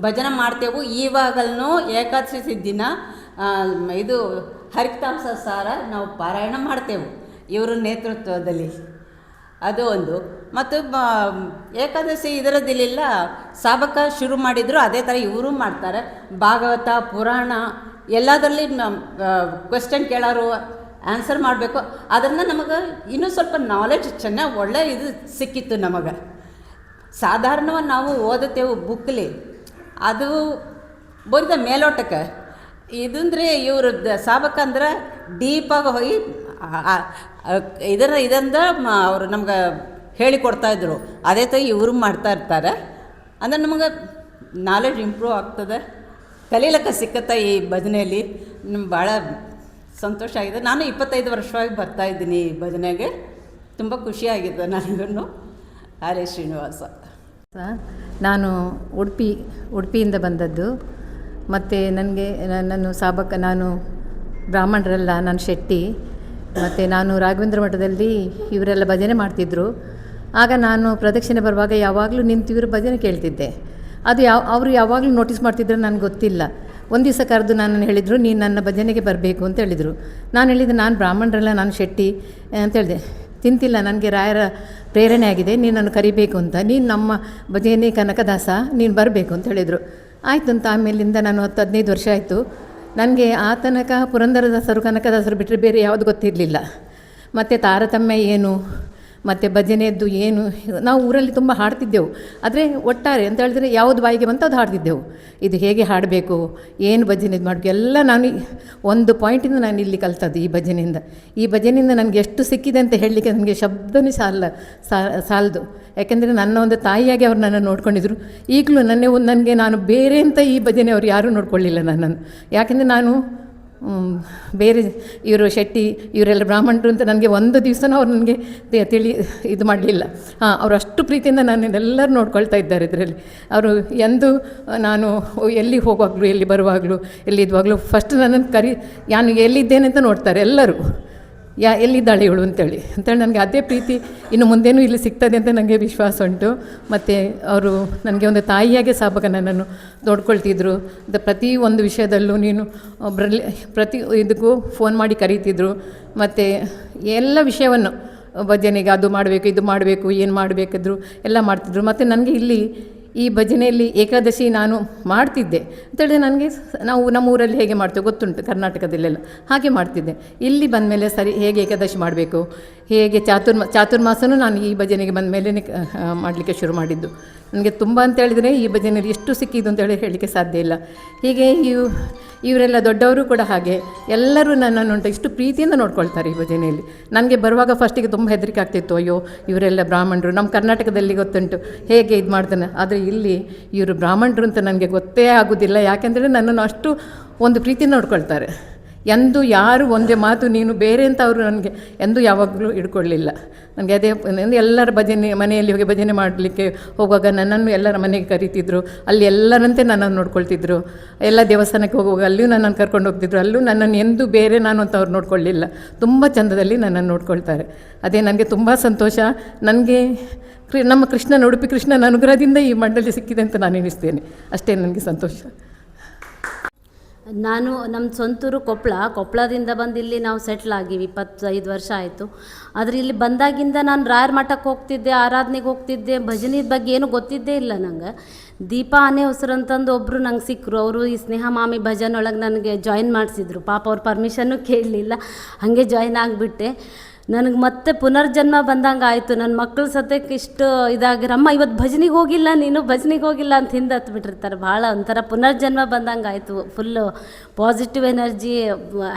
ಭಜನೆ ಮಾಡ್ತೇವೆ. ಈವಾಗಲೂ ಏಕಾದಶಿ ದಿನ ಇದು ಹರಿತಾಂಸ ಸಾರ ನಾವು ಪಾರಾಯಣ ಮಾಡ್ತೇವೆ. ಇವರ ನೇತೃತ್ವದಲ್ಲಿ. ಅದು ಒಂದು. ಮತ್ತು ಏಕಾದಶಿ ಇದರದಿಲ್ಲ ಸಾಬಕ ಶುರು ಮಾಡಿದ್ರು, ಅದೇ ಥರ ಇವರು ಮಾಡ್ತಾರೆ. ಭಾಗವತ, ಪುರಾಣ, ಎಲ್ಲದರಲ್ಲಿ ಕ್ವೆಶ್ಚನ್ ಕೇಳೋರು ಆನ್ಸರ್ ಮಾಡಬೇಕು. ಅದರಿಂದ ನಮಗೆ ಇನ್ನೂ ಸ್ವಲ್ಪ ನಾಲೆಡ್ಜ್ ಚೆನ್ನಾಗಿ ಒಳ್ಳೆ ಇದು ಸಿಕ್ಕಿತ್ತು ನಮಗೆ. ಸಾಧಾರಣವಾಗಿ ನಾವು ಓದುತ್ತೇವೆ ಬುಕ್ಲಿ ಅದು ಬರಿದ ಮೇಲೋಟಕ್ಕೆ. ಇದಂದರೆ ಇವರು ಸಾಬಕ ಅಂದ್ರೆ ಡೀಪಾಗಿ ಹೋಗಿ ಇದರ ಇದಂದ ಅವರು ನಮ್ಗೆ ಹೇಳಿಕೊಡ್ತಾಯಿದ್ರು ಅದೇ ಥರ ಇವರು ಮಾಡ್ತಾ ಇರ್ತಾರೆ. ಅಂದರೆ ನಮಗೆ ನಾಲೆಡ್ಜ್ ಇಂಪ್ರೂವ್ ಆಗ್ತದೆ. ಕಲೀಲಕ್ಕ ಸಿಕ್ಕತ್ತೆ ಈ ಭಜನೆಯಲ್ಲಿ. ನಮ್ಗೆ ಭಾಳ ಸಂತೋಷ ಆಗಿದೆ. ನಾನು ಇಪ್ಪತ್ತೈದು ವರ್ಷವಾಗಿ ಬರ್ತಾ ಇದ್ದೀನಿ ಈ ಭಜನೆಗೆ. ತುಂಬ ಖುಷಿಯಾಗಿದೆ ನನಗೂ ಹರೇ ಶ್ರೀನಿವಾಸ. ನಾನು ಉಡುಪಿ, ಉಡುಪಿಯಿಂದ ಬಂದದ್ದು. ಮತ್ತು ನನಗೆ ನನ್ನನ್ನು ಸಾಬಕ ನಾನು ಬ್ರಾಹ್ಮಣರಲ್ಲ, ನಾನು ಶೆಟ್ಟಿ. ಮತ್ತು ನಾನು ರಾಘವೇಂದ್ರ ಮಠದಲ್ಲಿ ಇವರೆಲ್ಲ ಭಜನೆ ಮಾಡ್ತಿದ್ದರು ಆಗ ನಾನು ಪ್ರದಕ್ಷಿಣೆ ಬರುವಾಗ ಯಾವಾಗಲೂ ನಿಂತು ಇವರು ಭಜನೆ ಕೇಳ್ತಿದ್ದೆ. ಅದು ಯಾವ, ಅವರು ಯಾವಾಗಲೂ ನೋಟಿಸ್ ಮಾಡ್ತಿದ್ರೆ ನನಗೆ ಗೊತ್ತಿಲ್ಲ. ಒಂದು ದಿವಸ ಕರೆದು ನನ್ನನ್ನು ಹೇಳಿದರು, ನೀನು ನನ್ನ ಭಜನೆಗೆ ಬರಬೇಕು ಅಂತ ಹೇಳಿದರು. ನಾನು ಹೇಳಿದೆ ನಾನು ಬ್ರಾಹ್ಮಣರಲ್ಲ, ನಾನು ಶೆಟ್ಟಿ ಅಂತ ಹೇಳಿದೆ. ತಿಂತಿಲ್ಲ, ನನಗೆ ರಾಯರ ಪ್ರೇರಣೆ ಆಗಿದೆ, ನೀನು ನನ್ನ ಕರಿಬೇಕು ಅಂತ. ನೀನು ನಮ್ಮ ಭಜನೆ ಕನಕದಾಸ, ನೀನು ಬರಬೇಕು ಅಂತ ಹೇಳಿದರು. ಆಯಿತು ಅಂತ ಆಮೇಲಿಂದ ನಾನು ಹತ್ತು, ಹದಿನೈದು ವರ್ಷ ಆಯಿತು. ನನಗೆ ಆ ತನಕ ಪುರಂದರದಾಸರು ಕನಕದಾಸರು ಬಿಟ್ಟರೆ ಬೇರೆ ಯಾವುದು ಗೊತ್ತಿರಲಿಲ್ಲ. ಮತ್ತು ತಾರತಮ್ಯ ಏನು? ಮತ್ತು ಭಜನೆಯದ್ದು ಏನು, ನಾವು ಊರಲ್ಲಿ ತುಂಬ ಹಾಡ್ತಿದ್ದೆವು. ಆದರೆ ಒಟ್ಟಾರೆ ಅಂತ ಹೇಳಿದ್ರೆ ಯಾವುದು ಬಾಯಿಗೆ ಬಂತ ಅದು ಹಾಡ್ತಿದ್ದೆವು. ಇದು ಹೇಗೆ ಹಾಡಬೇಕು, ಏನು ಭಜನೆ ಇದು ಮಾಡಬೇಕು, ಎಲ್ಲ ನಾನು ಒಂದು ಪಾಯಿಂಟಿಂದ ನಾನು ಇಲ್ಲಿ ಕಲ್ತದ್ದು ಈ ಭಜನೆಯಿಂದ. ಈ ಭಜನೆಯಿಂದ ನನಗೆ ಎಷ್ಟು ಸಿಕ್ಕಿದೆ ಅಂತ ಹೇಳಲಿಕ್ಕೆ ನನಗೆ ಶಬ್ದನೇ ಸಾಲ ಸಾಲದು. ಯಾಕೆಂದರೆ ನನ್ನ ಒಂದು ತಾಯಿಯಾಗಿ ಅವರು ನನ್ನನ್ನು ನೋಡ್ಕೊಂಡಿದ್ರು. ಈಗಲೂ ನನ್ನ, ನನಗೆ ನಾನು ಬೇರೆ ಅಂತ ಈ ಭಜನೆ ಅವ್ರು ಯಾರೂ ನೋಡ್ಕೊಳ್ಳಿಲ್ಲ ನನ್ನನ್ನು. ಯಾಕೆಂದರೆ ನಾನು ಬೇರೆ ಇವರು ಶೆಟ್ಟಿ, ಇವರೆಲ್ಲ ಬ್ರಾಹ್ಮಣರು ಅಂತ ನನಗೆ ಒಂದು ದಿವಸನೂ ಅವ್ರು ನನಗೆ ತಿಳಿ, ಇದು ಮಾಡಲಿಲ್ಲ. ಹಾಂ, ಅವರು ಅಷ್ಟು ಪ್ರೀತಿಯಿಂದ ನಾನು ಎಲ್ಲರೂ ನೋಡ್ಕೊಳ್ತಾ ಇದ್ದಾರೆ ಇದರಲ್ಲಿ. ಅವರು ಎಂದು, ನಾನು ಎಲ್ಲಿ ಹೋಗುವಾಗಲೂ, ಎಲ್ಲಿ ಬರುವಾಗಲೂ, ಎಲ್ಲಿ ಫಸ್ಟ್ ನನ್ನನ್ನು ಕರಿ ನಾನು ಎಲ್ಲಿದ್ದೇನೆ ಅಂತ ನೋಡ್ತಾರೆ ಎಲ್ಲರೂ. ಯಾ, ಎಲ್ಲಿದ್ದಾಳೆ ಇವಳು ಅಂತೇಳಿ. ಅಂತೇಳಿ ನನಗೆ ಅದೇ ಪ್ರೀತಿ ಇನ್ನು ಮುಂದೇನೂ ಇಲ್ಲಿ ಸಿಗ್ತದೆ ಅಂತ ನನಗೆ ವಿಶ್ವಾಸ ಉಂಟು. ಮತ್ತು ಅವರು ನನಗೆ ಒಂದು ತಾಯಿಯಾಗೆ ಸಾಬಕ ನನ್ನನ್ನು ನೋಡ್ಕೊಳ್ತಿದ್ರು. ಪ್ರತಿ ಒಂದು ವಿಷಯದಲ್ಲೂ ನೀನು ಒಬ್ಬರಲ್ಲಿ ಪ್ರತಿ ಇದಕ್ಕೂ ಫೋನ್ ಮಾಡಿ ಕರೀತಿದ್ರು. ಮತ್ತು ಎಲ್ಲ ವಿಷಯವನ್ನು ಭಜನೆಗೆ ಅದು ಮಾಡಬೇಕು, ಇದು ಮಾಡಬೇಕು, ಏನು ಮಾಡಬೇಕಿದ್ರು ಎಲ್ಲ ಮಾಡ್ತಿದ್ರು. ಮತ್ತು ನನಗೆ ಇಲ್ಲಿ ಈ ಭಜನೆಯಲ್ಲಿ ಏಕಾದಶಿ ನಾನು ಮಾಡ್ತಿದ್ದೆ. ಅಂತೇಳಿದ್ರೆ ನನಗೆ ನಾವು ನಮ್ಮ ಊರಲ್ಲಿ ಹೇಗೆ ಮಾಡ್ತೇವೆ ಗೊತ್ತುಂಟು ಕರ್ನಾಟಕದಲ್ಲೆಲ್ಲ. ಹಾಗೆ ಮಾಡ್ತಿದ್ದೆ. ಇಲ್ಲಿ ಬಂದಮೇಲೆ ಸರಿ, ಹೇಗೆ ಏಕಾದಶಿ ಮಾಡಬೇಕು? ಹೇಗೆ ಚಾತುರ್ಮ, ಚಾತುರ್ಮಾಸನೂ ನಾನು ಈ ಭಜನೆಗೆ ಬಂದ ಮೇಲೆ ಮಾಡಲಿಕ್ಕೆ ಶುರು ಮಾಡಿದ್ದು. ನನಗೆ ತುಂಬ ಅಂತ ಹೇಳಿದರೆ ಈ ಭಜನೆಯಲ್ಲಿ ಎಷ್ಟು ಸಿಕ್ಕಿದ್ದು ಅಂತ ಹೇಳಿ ಹೇಳಲಿಕ್ಕೆ ಸಾಧ್ಯ ಇಲ್ಲ. ಹೀಗೆ ಇವು, ಇವರೆಲ್ಲ ದೊಡ್ಡವರು ಕೂಡ ಹಾಗೆ. ಎಲ್ಲರೂ ನನ್ನನ್ನು ಉಂಟು, ಇಷ್ಟು ಪ್ರೀತಿಯಿಂದ ನೋಡ್ಕೊಳ್ತಾರೆ ಈ ಭಜನೆಯಲ್ಲಿ. ನನಗೆ ಬರುವಾಗ ಫಸ್ಟಿಗೆ ತುಂಬ ಹೆದರಿಕೆ ಆಗ್ತಿತ್ತು, ಅಯ್ಯೋ, ಇವರೆಲ್ಲ ಬ್ರಾಹ್ಮಣರು. ನಮ್ಮ ಕರ್ನಾಟಕದಲ್ಲಿ ಗೊತ್ತುಂಟು, ಹೇಗೆ ಇದು ಮಾಡ್ತಾನೆ. ಆದರೆ ಇಲ್ಲಿ ಇವರು ಬ್ರಾಹ್ಮಣರು ಅಂತ ನನಗೆ ಗೊತ್ತೇ ಆಗೋದಿಲ್ಲ. ಯಾಕೆಂದರೆ ನನ್ನನ್ನು ಅಷ್ಟು ಒಂದು ಪ್ರೀತಿಯಿಂದ ನೋಡ್ಕೊಳ್ತಾರೆ. ಎಂದು ಯಾರು ಒಂದೇ ಮಾತು, ನೀನು ಬೇರೆ ಅಂತ ಅವರು ನನಗೆ ಎಂದು ಯಾವಾಗಲೂ ಹಿಡ್ಕೊಳ್ಳಿಲ್ಲ. ನನಗೆ ಅದೇ ಎಲ್ಲರ ಭಜನೆ, ಮನೆಯಲ್ಲಿ ಹೋಗಿ ಭಜನೆ ಮಾಡಲಿಕ್ಕೆ ಹೋಗುವಾಗ ನನ್ನನ್ನು ಎಲ್ಲರ ಮನೆಗೆ ಕರೀತಿದ್ರು. ಅಲ್ಲಿ ಎಲ್ಲರಂತೆ ನನ್ನನ್ನು ನೋಡ್ಕೊಳ್ತಿದ್ರು. ಎಲ್ಲ ದೇವಸ್ಥಾನಕ್ಕೆ ಹೋಗುವಾಗ ಅಲ್ಲಿಯೂ ನನ್ನನ್ನು ಕರ್ಕೊಂಡು ಹೋಗ್ತಿದ್ರು. ಅಲ್ಲೂ ನನ್ನನ್ನು ಎಂದು ಬೇರೆ ನಾನು ಅಂತ ಅವ್ರು ನೋಡ್ಕೊಳ್ಳಿಲ್ಲ. ತುಂಬ ಚಂದದಲ್ಲಿ ನನ್ನನ್ನು ನೋಡ್ಕೊಳ್ತಾರೆ. ಅದೇ ನನಗೆ ತುಂಬ ಸಂತೋಷ. ನನಗೆ ನಮ್ಮ ಕೃಷ್ಣನ ಉಡುಪಿ ಕೃಷ್ಣನ ಅನುಗ್ರಹದಿಂದ ಈ ಮಂಡಳಿ ಸಿಕ್ಕಿದೆ ಅಂತ ನಾನು ಎಣಿಸ್ತೇನೆ. ಅಷ್ಟೇ ನನಗೆ ಸಂತೋಷ. ನಾನು ನಮ್ಮ ಸ್ವಂತೂರು ಕೊಪ್ಪಳ ಕೊಪ್ಪಳದಿಂದ ಬಂದು ಇಲ್ಲಿ ನಾವು ಸೆಟ್ಲ್ ಆಗಿವಿ, ಇಪ್ಪತ್ತೈದು ವರ್ಷ ಆಯಿತು. ಆದರೆ ಇಲ್ಲಿ ಬಂದಾಗಿಂದ ನಾನು ರಾಯರ ಮಠಕ್ಕೆ ಹೋಗ್ತಿದ್ದೆ, ಆರಾಧನೆಗೆ ಹೋಗ್ತಿದ್ದೆ ಭಜನೆ ಬಗ್ಗೆ ಏನು ಗೊತ್ತಿದ್ದೇ ಇಲ್ಲ ನಂಗೆ. ದೀಪಾ ಆನೆ ಹೊಸರು ಅಂತಂದು ಒಬ್ಬರು ನಂಗೆ ಸಿಕ್ಕರು. ಅವರು ಈ ಸ್ನೇಹ ಮಾಮಿ ಭಜನ್ ನನಗೆ ಜಾಯಿನ್ ಮಾಡಿಸಿದ್ರು. ಪಾಪ ಅವ್ರ ಪರ್ಮಿಷನ್ನು ಕೇಳಲಿಲ್ಲ. ಹಾಗೆ ಜಾಯಿನ್ ಆಗಿಬಿಟ್ಟೆ. ನನಗೆ ಮತ್ತೆ ಪುನರ್ಜನ್ಮ ಬಂದಂಗೆ ಆಯಿತು ನನ್ನ ಮಕ್ಕಳು ಸತ್ಯಕ್ಕೆ ಇಷ್ಟು ಇದಾಗಿರಮ್ಮ ಇವತ್ತು ಭಜನೆಗೆ ಹೋಗಿಲ್ಲ, ನೀನು ಭಜನೆಗೆ ಹೋಗಿಲ್ಲ ಅಂತ ಹಿಂದೆ ಹತ್ಬಿಟ್ಟಿರ್ತಾರೆ ಭಾಳ ಒಂಥರ ಪುನರ್ಜನ್ಮ ಬಂದಂಗೆ ಆಯಿತು full positive energy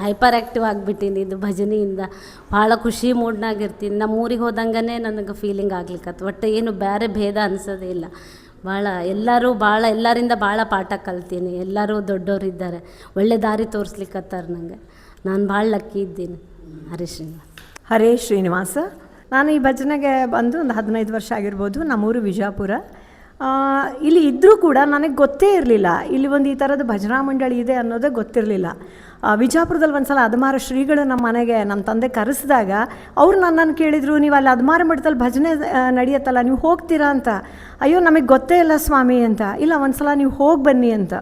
hyper active ಆಗಿಬಿಟ್ಟೀನಿ ಇದು ಭಜನೆಯಿಂದ. ಭಾಳ ಖುಷಿ ಮೂಡ್ನಾಗಿರ್ತೀನಿ ನಮ್ಮ ಊರಿಗೆ ಹೋದಂಗೆ ನನಗೆ ಫೀಲಿಂಗ್ ಆಗ್ಲಿಕ್ಕತ್ತು ಒಟ್ಟು ಏನು ಬೇರೆ ಭೇದ ಅನಿಸೋದೇ ಇಲ್ಲ ಭಾಳ ಎಲ್ಲರೂ ಭಾಳ, ಎಲ್ಲರಿಂದ ಭಾಳ ಪಾಠ ಕಲ್ತೀನಿ. ಎಲ್ಲರೂ ದೊಡ್ಡವರಿದ್ದಾರೆ ಒಳ್ಳೆ ದಾರಿ ತೋರಿಸ್ಲಿಕ್ಕತ್ತಾರ ನನಗೆ ನಾನು ಭಾಳ ಲಕ್ಕಿ ಇದ್ದೀನಿ. ಹರೀಶ್ ಹರೇ ಶ್ರೀನಿವಾಸ. ನಾನು ಈ ಭಜನೆಗೆ ಬಂದು ಒಂದು ಹದಿನೈದು ವರ್ಷ ಆಗಿರ್ಬೋದು, ನಮ್ಮೂರು ವಿಜಾಪುರ. ಇಲ್ಲಿ ಇದ್ದರೂ ಕೂಡ ನನಗೆ ಗೊತ್ತೇ ಇರಲಿಲ್ಲ. ಇಲ್ಲಿ ಒಂದು ಈ ಥರದ ಭಜನಾ ಮಂಡಳಿ ಇದೆ ಅನ್ನೋದೇ ಗೊತ್ತಿರಲಿಲ್ಲ. ವಿಜಾಪುರದಲ್ಲಿ ಒಂದು ಸಲ ಅದಮಾರ ಶ್ರೀಗಳು ನಮ್ಮ ಮನೆಗೆ ನಮ್ಮ ತಂದೆ ಕರೆಸಿದಾಗ ಅವ್ರು ನನ್ನನ್ನು ಕೇಳಿದರು, ನೀವು ಅಲ್ಲಿ ಅದಮಾರ ಮಠದಲ್ಲಿ ಭಜನೆ ನಡೆಯತ್ತಲ್ಲ, ನೀವು ಹೋಗ್ತೀರಾ? ಅಂತ. ಅಯ್ಯೋ, ನಮಗೆ ಗೊತ್ತೇ ಇಲ್ಲ ಸ್ವಾಮಿ ಅಂತ. ಇಲ್ಲ ಒಂದು ಸಲ ನೀವು ಹೋಗಿ ಬನ್ನಿ ಅಂತ.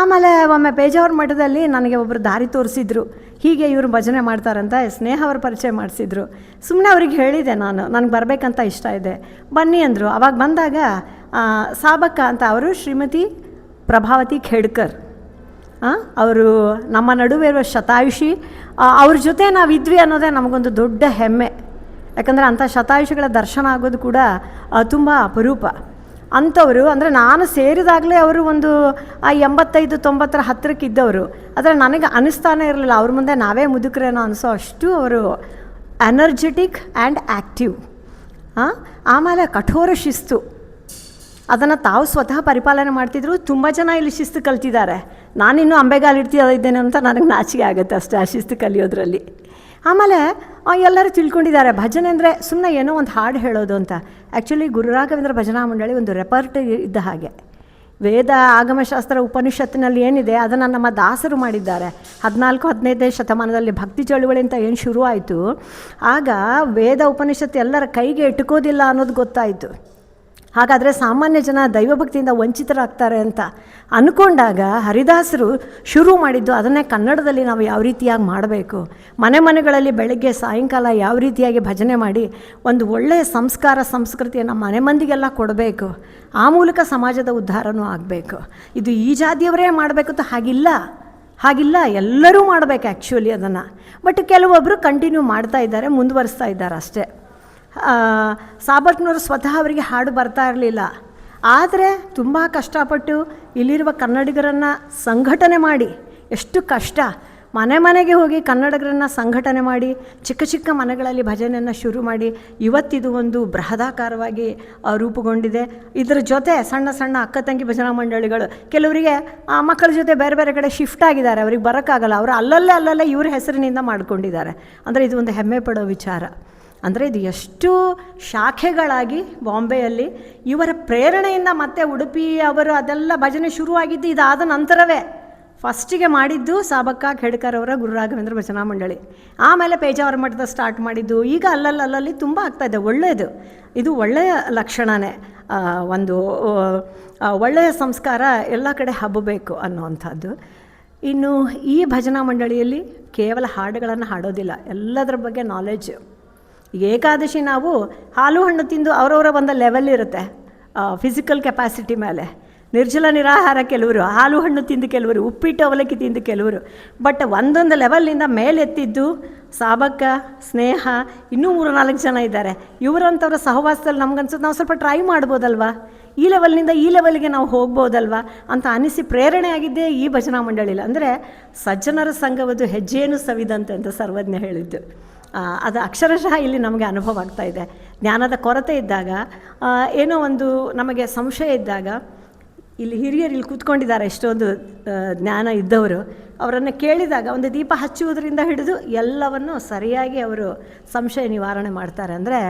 ಆಮೇಲೆ ಒಮ್ಮೆ ಪೇಜಾವರ ಮಠದಲ್ಲಿ ನನಗೆ ಒಬ್ಬರು ದಾರಿ ತೋರಿಸಿದ್ರು. ಹೀಗೆ ಇವರು ಭಜನೆ ಮಾಡ್ತಾರಂತ ಸ್ನೇಹ ಅವರು ಪರಿಚಯ ಮಾಡಿಸಿದ್ರು. ಸುಮ್ಮನೆ ಅವ್ರಿಗೆ ಹೇಳಿದೆ ನಾನು, ನನಗೆ ಬರಬೇಕಂತ ಇಷ್ಟ ಇದೆ. ಬನ್ನಿ ಅಂದರು. ಅವಾಗ ಬಂದಾಗ ಸಾಬಕ್ಕ ಅಂತ ಅವರು ಶ್ರೀಮತಿ ಪ್ರಭಾವತಿ ಖೇಡ್ಕರ್. ಅವರು ನಮ್ಮ ನಡುವೆ ಇರುವ ಶತಾಯುಷಿ ಅವ್ರ ಜೊತೆ ನಾವು ಇದ್ವಿ ಅನ್ನೋದೇ ನಮಗೊಂದು ದೊಡ್ಡ ಹೆಮ್ಮೆ. ಯಾಕಂದರೆ ಅಂಥ ಶತಾಯುಷಿಗಳ ದರ್ಶನ ಆಗೋದು ಕೂಡ ತುಂಬ ಅಪರೂಪ. ಅಂಥವರು, ಅಂದರೆ ನಾನು ಸೇರಿದಾಗಲೇ ಅವರು ಒಂದು, ಆ ಎಂಬತ್ತೈದು, ತೊಂಬತ್ತರ ಹತ್ತಿರಕ್ಕೆ ಇದ್ದವರು. ಆದರೆ ನನಗೆ ಅನಿಸ್ತಾನೇ ಇರಲಿಲ್ಲ. ಅವ್ರ ಮುಂದೆ ನಾವೇ ಮುದುಕರೇನೋ ಅನಿಸೋ ಅಷ್ಟು ಅವರು ಎನರ್ಜೆಟಿಕ್ ಆ್ಯಂಡ್ ಆ್ಯಕ್ಟಿವ್ ಆಮೇಲೆ ಕಠೋರ ಶಿಸ್ತು. ಅದನ್ನು ತಾವು ಸ್ವತಃ ಪರಿಪಾಲನೆ ಮಾಡ್ತಿದ್ರು. ತುಂಬ ಜನ ಇಲ್ಲಿ ಶಿಸ್ತು ಕಲ್ತಿದ್ದಾರೆ. ನಾನಿನ್ನೂ ಅಂಬೆಗಾಲಿಡ್ತೀಯ ಇದ್ದೇನೆ ಅಂತ ನನಗೆ ನಾಚಿಕೆ ಆಗುತ್ತೆ ಅಷ್ಟೇ ಆ ಶಿಸ್ತು ಕಲಿಯೋದ್ರಲ್ಲಿ. ಆಮೇಲೆ ಎಲ್ಲರೂ ತಿಳ್ಕೊಂಡಿದ್ದಾರೆ. ಭಜನೆ ಅಂದರೆ ಸುಮ್ಮನೆ ಏನೋ ಒಂದು ಹಾಡು ಹೇಳೋದು ಅಂತ. ಆ್ಯಕ್ಚುಲಿ ಗುರುರಾಘವೇಂದ್ರ ಭಜನಾ ಮಂಡಳಿ ಒಂದು ರೆಪರ್ಟ್ ಇದ್ದ ಹಾಗೆ. ವೇದ ಆಗಮಶಾಸ್ತ್ರ ಉಪನಿಷತ್ತಿನಲ್ಲಿ ಏನಿದೆ, ಅದನ್ನು ನಮ್ಮ ದಾಸರು ಮಾಡಿದ್ದಾರೆ. ಹದಿನಾಲ್ಕು, ಹದಿನೈದನೇ ಶತಮಾನದಲ್ಲಿ ಭಕ್ತಿ ಚಳುವಳಿ ಅಂತ ಏನು ಶುರುವಾಯಿತು? ಆಗ ವೇದ ಉಪನಿಷತ್ತು ಎಲ್ಲರ ಕೈಗೆ ಇಟ್ಕೋದಿಲ್ಲ ಅನ್ನೋದು ಗೊತ್ತಾಯಿತು. ಹಾಗಾದರೆ ಸಾಮಾನ್ಯ ಜನ ದೈವಭಕ್ತಿಯಿಂದ ವಂಚಿತರಾಗ್ತಾರೆ ಅಂತ ಅಂದ್ಕೊಂಡಾಗ ಹರಿದಾಸರು ಶುರು ಮಾಡಿದ್ದು ಅದನ್ನೇ ಕನ್ನಡದಲ್ಲಿ ನಾವು ಯಾವ ರೀತಿಯಾಗಿ ಮಾಡಬೇಕು? ಮನೆ ಮನೆಗಳಲ್ಲಿ ಬೆಳಗ್ಗೆ ಸಾಯಂಕಾಲ ಯಾವ ರೀತಿಯಾಗಿ ಭಜನೆ ಮಾಡಿ ಒಂದು ಒಳ್ಳೆಯ ಸಂಸ್ಕಾರ ಸಂಸ್ಕೃತಿಯನ್ನು ಮನೆ ಮಂದಿಗೆಲ್ಲ ಕೊಡಬೇಕು? ಆ ಮೂಲಕ ಸಮಾಜದ ಉದ್ಧಾರನೂ ಆಗಬೇಕು. ಇದು ಈ ಜಾತಿಯವರೇ ಮಾಡಬೇಕು ಅಂತ ಹಾಗಿಲ್ಲ. ಹಾಗಿಲ್ಲ, ಎಲ್ಲರೂ ಮಾಡಬೇಕು ಆ್ಯಕ್ಚುಲಿ ಅದನ್ನು. ಬಟ್ ಕೆಲವೊಬ್ಬರು ಕಂಟಿನ್ಯೂ ಮಾಡ್ತಾ ಇದ್ದಾರೆ, ಮುಂದುವರಿಸ್ತಾ ಇದ್ದಾರೆ ಅಷ್ಟೇ. ಆ, ಸಾಬರ್ಟ್ನವರು ಸ್ವತಃ ಅವರಿಗೆ ಹಾಡು ಬರ್ತಾ ಇರಲಿಲ್ಲ. ಆದರೆ ತುಂಬ ಕಷ್ಟಪಟ್ಟು ಇಲ್ಲಿರುವ ಕನ್ನಡಿಗರನ್ನು ಸಂಘಟನೆ ಮಾಡಿ ಎಷ್ಟು ಕಷ್ಟ. ಮನೆ ಮನೆಗೆ ಹೋಗಿ ಕನ್ನಡಿಗರನ್ನು ಸಂಘಟನೆ ಮಾಡಿ ಚಿಕ್ಕ ಚಿಕ್ಕ ಮನೆಗಳಲ್ಲಿ ಭಜನೆಯನ್ನು ಶುರು ಮಾಡಿ ಇವತ್ತಿದು ಒಂದು ಬೃಹದಾಕಾರವಾಗಿ ರೂಪುಗೊಂಡಿದೆ. ಇದರ ಜೊತೆ ಸಣ್ಣ ಸಣ್ಣ ಅಕ್ಕ ತಂಗಿ ಭಜನಾ ಮಂಡಳಿಗಳು ಕೆಲವರಿಗೆ ಆ ಮಕ್ಕಳ ಜೊತೆ ಬೇರೆ ಬೇರೆ ಕಡೆ ಶಿಫ್ಟ್ ಆಗಿದ್ದಾರೆ. ಅವ್ರಿಗೆ ಬರೋಕ್ಕಾಗಲ್ಲ. ಅವರು ಅಲ್ಲಲ್ಲೇ ಅಲ್ಲಲ್ಲೇ ಇವ್ರ ಹೆಸರಿನಿಂದ ಮಾಡ್ಕೊಂಡಿದ್ದಾರೆ. ಅಂದರೆ ಇದು ಒಂದು ಹೆಮ್ಮೆ ಪಡೋ ವಿಚಾರ. ಅಂದರೆ ಇದು ಎಷ್ಟು ಶಾಖೆಗಳಾಗಿ ಬಾಂಬೆಯಲ್ಲಿ ಇವರ ಪ್ರೇರಣೆಯಿಂದ ಮತ್ತೆ ಉಡುಪಿ ಅವರು ಅದೆಲ್ಲ ಭಜನೆ ಶುರುವಾಗಿದ್ದು ಇದಾದ ನಂತರವೇ ಫಸ್ಟಿಗೆ ಮಾಡಿದ್ದು ಸಾಬಕ್ಕ ಖೇಡ್ಕರ್ ಅವರ ಗುರುರಾಘವೇಂದ್ರ ಭಜನಾ ಮಂಡಳಿ. ಆಮೇಲೆ ಪೇಜಾವರ ಮಠದ ಸ್ಟಾರ್ಟ್ ಮಾಡಿದ್ದು. ಈಗ ಅಲ್ಲಲ್ಲಲ್ಲಿ ಅಲ್ಲಲ್ಲಿ ತುಂಬ ಆಗ್ತಾಯಿದೆ ಒಳ್ಳೆಯದು ಇದು ಒಳ್ಳೆಯ ಲಕ್ಷಣವೇ ಒಂದು ಒಳ್ಳೆಯ ಸಂಸ್ಕಾರ ಎಲ್ಲ ಕಡೆ ಹಬ್ಬಬೇಕು ಅನ್ನುವಂಥದ್ದು. ಇನ್ನು ಈ ಭಜನಾ ಮಂಡಳಿಯಲ್ಲಿ ಕೇವಲ ಹಾಡುಗಳನ್ನು ಹಾಡೋದಿಲ್ಲ. ಎಲ್ಲದರ ಬಗ್ಗೆ ನಾಲೆಡ್ಜ್ ಈಗ ಏಕಾದಶಿ ನಾವು ಹಾಲು ಹಣ್ಣು ತಿಂದು ಅವರವರ ಒಂದು ಲೆವೆಲ್ ಇರುತ್ತೆ. ಫಿಸಿಕಲ್ ಕೆಪಾಸಿಟಿ ಮೇಲೆ. ನಿರ್ಜಲ ನಿರಾಹಾರ ಕೆಲವರು, ಹಾಲು ಹಣ್ಣು ತಿಂದು ಕೆಲವರು, ಉಪ್ಪಿಟ್ಟು ಅವಲಕ್ಕಿ ತಿಂದು ಕೆಲವರು. ಬಟ್ ಒಂದೊಂದು ಲೆವೆಲ್ನಿಂದ ಮೇಲೆತ್ತಿದ್ದು ಸಾಬಕ್ಕ ಸ್ನೇಹ, ಇನ್ನೂ ಮೂರು ನಾಲ್ಕು ಜನ ಇದ್ದಾರೆ. ಇವರಂಥವ್ರ ಸಹವಾಸದಲ್ಲಿ ನಮ್ಗನ್ಸುತ್ತೆ, ನಾವು ಸ್ವಲ್ಪ ಟ್ರೈ ಮಾಡ್ಬೋದಲ್ವಾ? ಈ ಲೆವೆಲ್ನಿಂದ ಈ ಲೆವೆಲ್ಗೆ ನಾವು ಹೋಗ್ಬೋದಲ್ವಾ? ಅಂತ ಅನಿಸಿ ಪ್ರೇರಣೆ ಆಗಿದ್ದೇ ಈ ಭಜನಾ ಮಂಡಳಿಲಿ. ಅಂದರೆ ಸಜ್ಜನರ ಸಂಘವದು ಹೆಜ್ಜೆಯನ್ನು ಸವಿದಂತೆ ಅಂತ ಸರ್ವಜ್ಞ ಹೇಳಿದ್ದು. ಅದು ಅಕ್ಷರಶಃ ಇಲ್ಲಿ ನಮಗೆ ಅನುಭವ ಆಗ್ತಾ ಇದೆ. ಜ್ಞಾನದ ಕೊರತೆ ಇದ್ದಾಗ ಏನೋ ಒಂದು ನಮಗೆ ಸಂಶಯ ಇದ್ದಾಗ, ಇಲ್ಲಿ ಹಿರಿಯರು ಇಲ್ಲಿ ಕೂತ್ಕೊಂಡಿದ್ದಾರೆ ಎಷ್ಟೊಂದು ಜ್ಞಾನ ಇದ್ದವರು. ಅವರನ್ನು ಕೇಳಿದಾಗ, ಒಂದು ದೀಪ ಹಚ್ಚುವುದರಿಂದ ಹಿಡಿದು ಎಲ್ಲವನ್ನು ಸರಿಯಾಗಿ ಅವರು ಸಂಶಯ ನಿವಾರಣೆ ಮಾಡ್ತಾರೆ. ಅಂದರೆ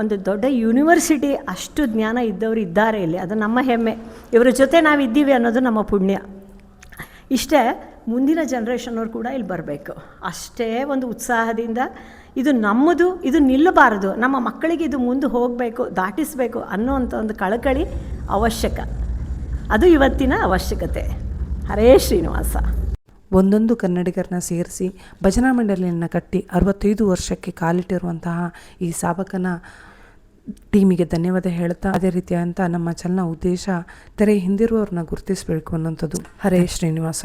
ಒಂದು ದೊಡ್ಡ ಯೂನಿವರ್ಸಿಟಿ ಅಷ್ಟು ಜ್ಞಾನ ಇದ್ದವರು ಇದ್ದಾರೆ ಇಲ್ಲಿ. ಅದು ನಮ್ಮ ಹೆಮ್ಮೆ. ಇವರ ಜೊತೆ ನಾವು ಇದ್ದೀವಿ ಅನ್ನೋದು ನಮ್ಮ ಪುಣ್ಯ. ಇಷ್ಟೇ ಮುಂದಿನ ಜನ್ರೇಷನ್ನವ್ರು ಕೂಡ ಇಲ್ಲಿ ಬರಬೇಕು. ಅಷ್ಟೇ ಒಂದು ಉತ್ಸಾಹದಿಂದ ಇದು ನಮ್ಮದು, ಇದು ನಿಲ್ಲಬಾರದು. ನಮ್ಮ ಮಕ್ಕಳಿಗೆ ಇದು ಮುಂದೆ ಹೋಗಬೇಕು, ದಾಟಿಸಬೇಕು ಅನ್ನೋವಂಥ ಒಂದು ಕಳಕಳಿ ಅವಶ್ಯಕ. ಅದು ಇವತ್ತಿನ ಅವಶ್ಯಕತೆ. ಹರೇ ಶ್ರೀನಿವಾಸ. ಒಂದೊಂದು ಕನ್ನಡಿಗರನ್ನ ಸೇರಿಸಿ ಭಜನಾ ಮಂಡಳಿಯನ್ನು ಕಟ್ಟಿ ಅರವತ್ತೈದು ವರ್ಷಕ್ಕೆ ಕಾಲಿಟ್ಟಿರುವಂತಹ ಈ ಸಾಬಕನ ಟೀಮಿಗೆ ಧನ್ಯವಾದ ಹೇಳ್ತಾ ಅದೇ ರೀತಿಯಾದಂಥ ನಮ್ಮ ಚಲನ ಉದ್ದೇಶ ತೆರೆ ಹಿಂದಿರುವವ್ರನ್ನ ಗುರುತಿಸಬೇಕು ಅನ್ನೋಂಥದ್ದು ಹರೇ ಶ್ರೀನಿವಾಸ.